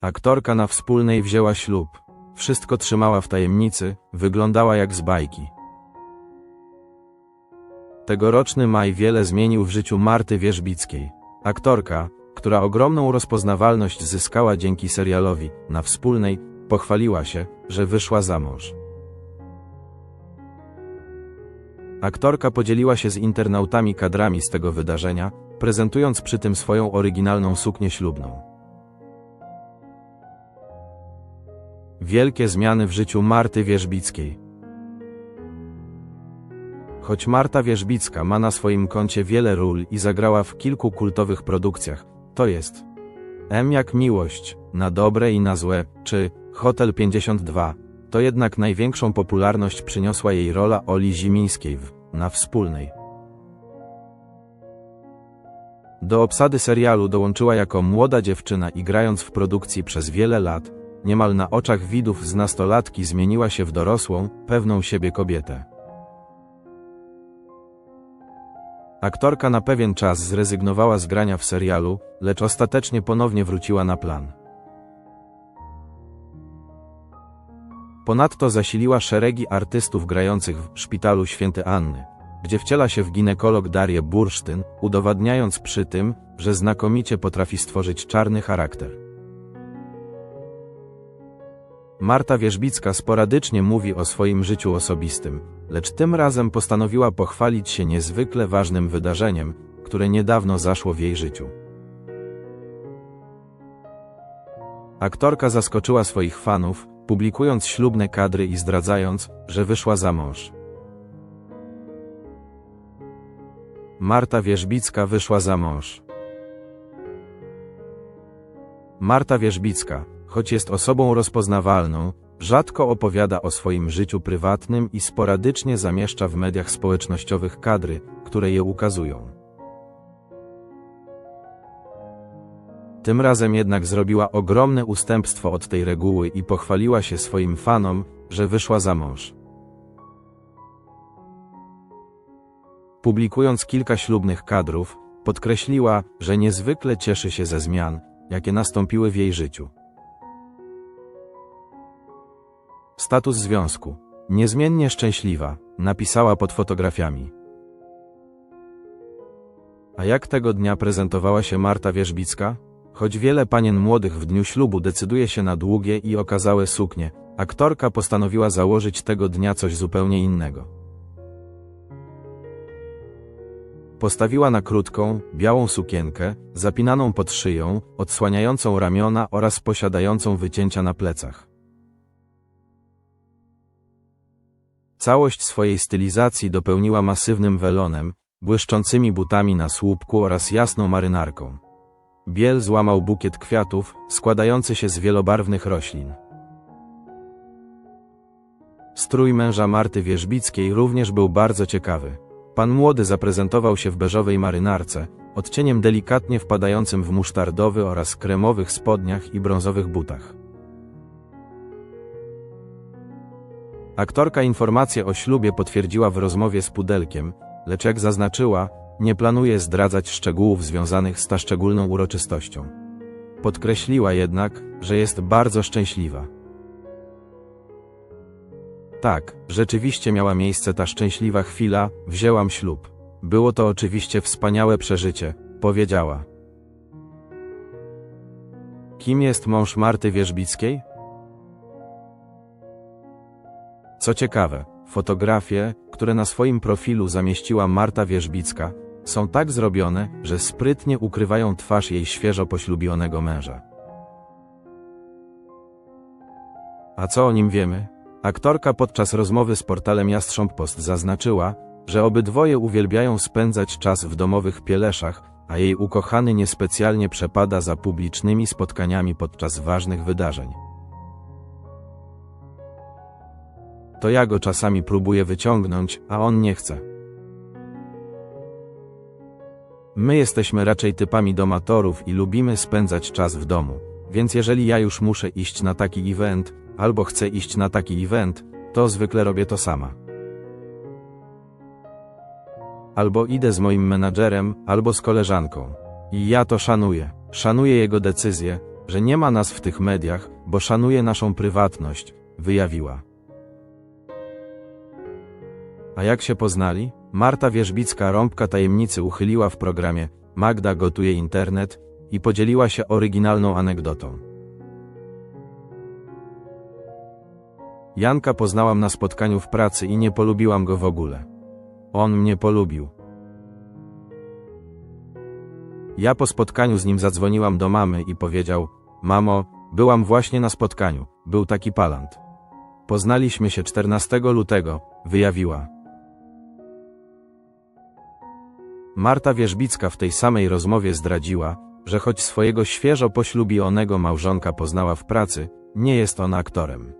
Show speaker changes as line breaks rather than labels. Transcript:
Aktorka na wspólnej wzięła ślub. Wszystko trzymała w tajemnicy, wyglądała jak z bajki. Tegoroczny maj wiele zmienił w życiu Marty Wierzbickiej. Aktorka, która ogromną rozpoznawalność zyskała dzięki serialowi na wspólnej, pochwaliła się, że wyszła za mąż. Aktorka podzieliła się z internautami kadrami z tego wydarzenia, prezentując przy tym swoją oryginalną suknię ślubną. Wielkie zmiany w życiu Marty Wierzbickiej. Choć Marta Wierzbicka ma na swoim koncie wiele ról i zagrała w kilku kultowych produkcjach, to jest M jak miłość, na dobre i na złe, czy Hotel 52, to jednak największą popularność przyniosła jej rola Oli Zimińskiej w Na Wspólnej. Do obsady serialu dołączyła jako młoda dziewczyna i grając w produkcji przez wiele lat, niemal na oczach widów z nastolatki zmieniła się w dorosłą, pewną siebie kobietę. Aktorka na pewien czas zrezygnowała z grania w serialu, lecz ostatecznie ponownie wróciła na plan. Ponadto zasiliła szeregi artystów grających w Szpitalu Święty Anny, gdzie wciela się w ginekolog Darię Bursztyn, udowadniając przy tym, że znakomicie potrafi stworzyć czarny charakter. Marta Wierzbicka sporadycznie mówi o swoim życiu osobistym, lecz tym razem postanowiła pochwalić się niezwykle ważnym wydarzeniem, które niedawno zaszło w jej życiu. Aktorka zaskoczyła swoich fanów, publikując ślubne kadry i zdradzając, że wyszła za mąż. Marta Wierzbicka wyszła za mąż. Marta Wierzbicka, choć jest osobą rozpoznawalną, rzadko opowiada o swoim życiu prywatnym i sporadycznie zamieszcza w mediach społecznościowych kadry, które je ukazują. Tym razem jednak zrobiła ogromne ustępstwo od tej reguły i pochwaliła się swoim fanom, że wyszła za mąż. Publikując kilka ślubnych kadrów, podkreśliła, że niezwykle cieszy się ze zmian, jakie nastąpiły w jej życiu. Status związku. Niezmiennie szczęśliwa, napisała pod fotografiami. A jak tego dnia prezentowała się Marta Wierzbicka? Choć wiele panien młodych w dniu ślubu decyduje się na długie i okazałe suknie, aktorka postanowiła założyć tego dnia coś zupełnie innego. Postawiła na krótką, białą sukienkę, zapinaną pod szyją, odsłaniającą ramiona oraz posiadającą wycięcia na plecach. Całość swojej stylizacji dopełniła masywnym welonem, błyszczącymi butami na słupku oraz jasną marynarką. Biel złamał bukiet kwiatów, składający się z wielobarwnych roślin. Strój męża Marty Wierzbickiej również był bardzo ciekawy. Pan młody zaprezentował się w beżowej marynarce, odcieniem delikatnie wpadającym w musztardowy oraz kremowych spodniach i brązowych butach. Aktorka informację o ślubie potwierdziła w rozmowie z Pudelkiem, lecz jak zaznaczyła, nie planuje zdradzać szczegółów związanych z ta szczególną uroczystością. Podkreśliła jednak, że jest bardzo szczęśliwa. Tak, rzeczywiście miała miejsce ta szczęśliwa chwila, wzięłam ślub. Było to oczywiście wspaniałe przeżycie, powiedziała. Kim jest mąż Marty Wierzbickiej? Co ciekawe, fotografie, które na swoim profilu zamieściła Marta Wierzbicka, są tak zrobione, że sprytnie ukrywają twarz jej świeżo poślubionego męża. A co o nim wiemy? Aktorka podczas rozmowy z portalem Jastrząb Post zaznaczyła, że obydwoje uwielbiają spędzać czas w domowych pieleszach, a jej ukochany niespecjalnie przepada za publicznymi spotkaniami podczas ważnych wydarzeń. To ja go czasami próbuję wyciągnąć, a on nie chce. My jesteśmy raczej typami domatorów i lubimy spędzać czas w domu, więc jeżeli ja już muszę iść na taki event, albo chcę iść na taki event, to zwykle robię to sama. Albo idę z moim menadżerem, albo z koleżanką. I ja to szanuję. Szanuję jego decyzję, że nie ma nas w tych mediach, bo szanuje naszą prywatność, wyjawiła. A jak się poznali? Marta Wierzbicka rąbka tajemnicy uchyliła w programie Magda gotuje internet i podzieliła się oryginalną anegdotą. Janka poznałam na spotkaniu w pracy i nie polubiłam go w ogóle. On mnie polubił. Ja po spotkaniu z nim zadzwoniłam do mamy i powiedział: Mamo, byłam właśnie na spotkaniu, był taki palant. Poznaliśmy się 14 lutego, wyjawiła. Marta Wierzbicka w tej samej rozmowie zdradziła, że choć swojego świeżo poślubionego małżonka poznała w pracy, nie jest on aktorem.